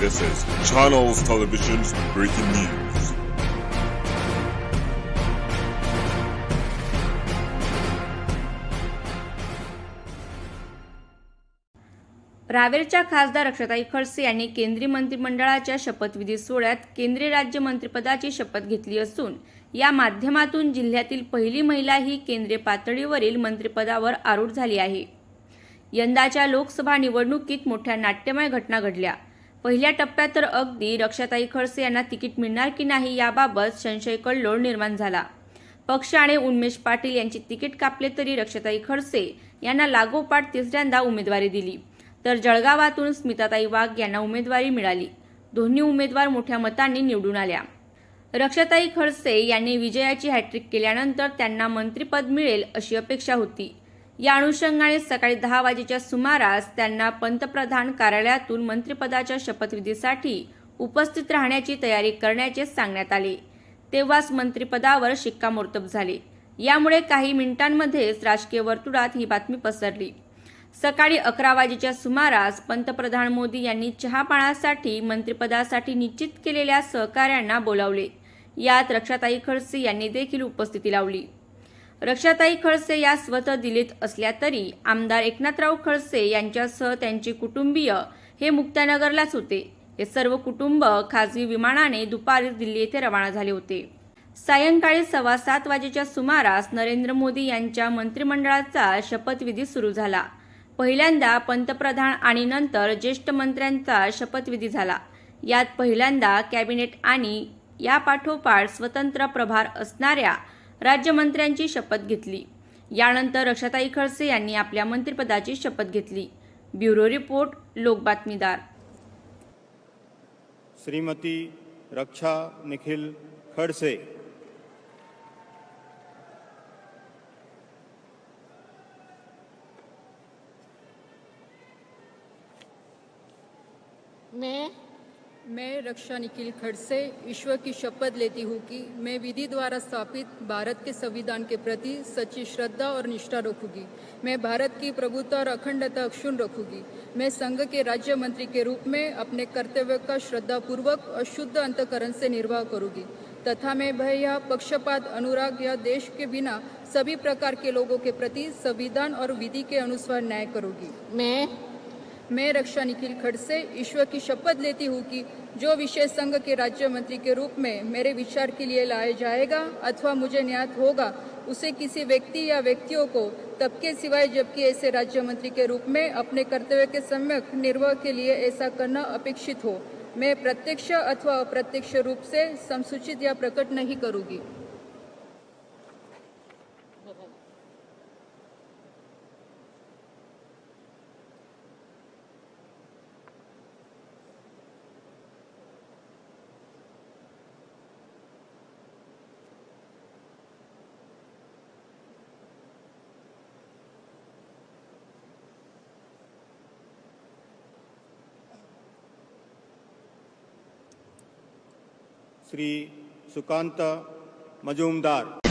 This is Channels Television's breaking news. रावेरच्या खासदार अक्षताई खडसे यांनी केंद्रीय मंत्रिमंडळाच्या शपथविधी सोहळ्यात केंद्रीय राज्य मंत्रिपदाची शपथ घेतली असून या माध्यमातून जिल्ह्यातील पहिली महिला ही केंद्रीय पातळीवरील मंत्रिपदावर आरूढ झाली आहे यंदाच्या लोकसभा निवडणुकीत मोठ्या नाट्यमय घटना घडल्या पहिल्या टप्प्यात तर अगदी रक्षाताई खडसे यांना तिकीट मिळणार की नाही याबाबत संशय कल्लोळ निर्माण झाला. पक्ष आणि उन्मेष पाटील यांची तिकीट कापले तरी रक्षाताई खडसे यांना लागोपाठ तिसऱ्यांदा उमेदवारी दिली. तर जळगावातून स्मिताताई वाघ यांना उमेदवारी मिळाली. दोन्ही उमेदवार मोठ्या मतांनी निवडून आल्या. रक्षाताई खडसे यांनी विजयाची हॅट्रिक केल्यानंतर त्यांना मंत्रिपद मिळेल अशी अपेक्षा होती. या अनुषंगाने सकाळी दहा वाजेच्या सुमारास त्यांना पंतप्रधान कार्यालयातून मंत्रिपदाच्या शपथविधीसाठी उपस्थित राहण्याची तयारी करण्याचे सांगण्यात आले. तेव्हाच मंत्रिपदावर शिक्कामोर्तब झाले. यामुळे काही मिनिटांमध्येच राजकीय वर्तुळात ही बातमी पसरली. सकाळी अकरा वाजेच्या सुमारास पंतप्रधान मोदी यांनी चहापाण्यासाठी मंत्रिपदासाठी निश्चित केलेल्या सहकाऱ्यांना बोलावले. यात रक्षाताई खडसे यांनी देखील उपस्थिती लावली. रक्षाताई खडसे या स्वतः दिल्लीत असल्या तरी आमदार एकनाथराव खडसे यांच्यासह त्यांचे कुटुंबीय हे मुक्तानगरलाच होते. हे सर्व कुटुंब खासगी विमानाने दुपारी दिल्ली येथे रवाना झाले होते. सायंकाळी सव्वा सात वाजेच्या सुमारास नरेंद्र मोदी यांच्या मंत्रिमंडळाचा शपथविधी सुरू झाला. पहिल्यांदा पंतप्रधान आणि नंतर ज्येष्ठ मंत्र्यांचा शपथविधी झाला. यात पहिल्यांदा कॅबिनेट आणि या पाठोपाठ स्वतंत्र प्रभार असणाऱ्या राज्यमंत्र्यांची शपथ घेतली. यानंतर रक्षाताई खडसे यांनी आपल्या मंत्रिपदाची शपथ घेतली. ब्युरो रिपोर्ट लोक बातमीदार. श्रीमती रक्षा निखिल खडसे. मैं मैं रक्षा निखिल खड़से ईश्वर की शपथ लेती हूँ कि मैं विधि द्वारा स्थापित भारत के संविधान के प्रति सच्ची श्रद्धा और निष्ठा रखूँगी। मैं भारत की प्रभुता और अखंडता अक्षुण रखूँगी। मैं संघ के राज्य मंत्री के रूप में अपने कर्तव्य का श्रद्धापूर्वक और शुद्ध अंतकरण से निर्वाह करूँगी। तथा मैं भय या पक्षपात, अनुराग या देश के बिना सभी प्रकार के लोगों के प्रति संविधान और विधि के अनुसार न्याय करूँगी। मैं मैं रक्षा निखिल खड़से ईश्वर की शपथ लेती हूँ कि जो विषय संघ के राज्य मंत्री के रूप में मेरे विचार के लिए लाया जाएगा अथवा मुझे न्याय होगा, उसे किसी व्यक्ति या व्यक्तियों को तब के सिवाय जबकि ऐसे राज्य मंत्री के रूप में अपने कर्तव्य के सम्यक निर्वाह के लिए ऐसा करना अपेक्षित हो। मैं प्रत्यक्ष अथवा अप्रत्यक्ष रूप से संसूचित या प्रकट नहीं करूँगी। श्री सुकांत मजुमदार।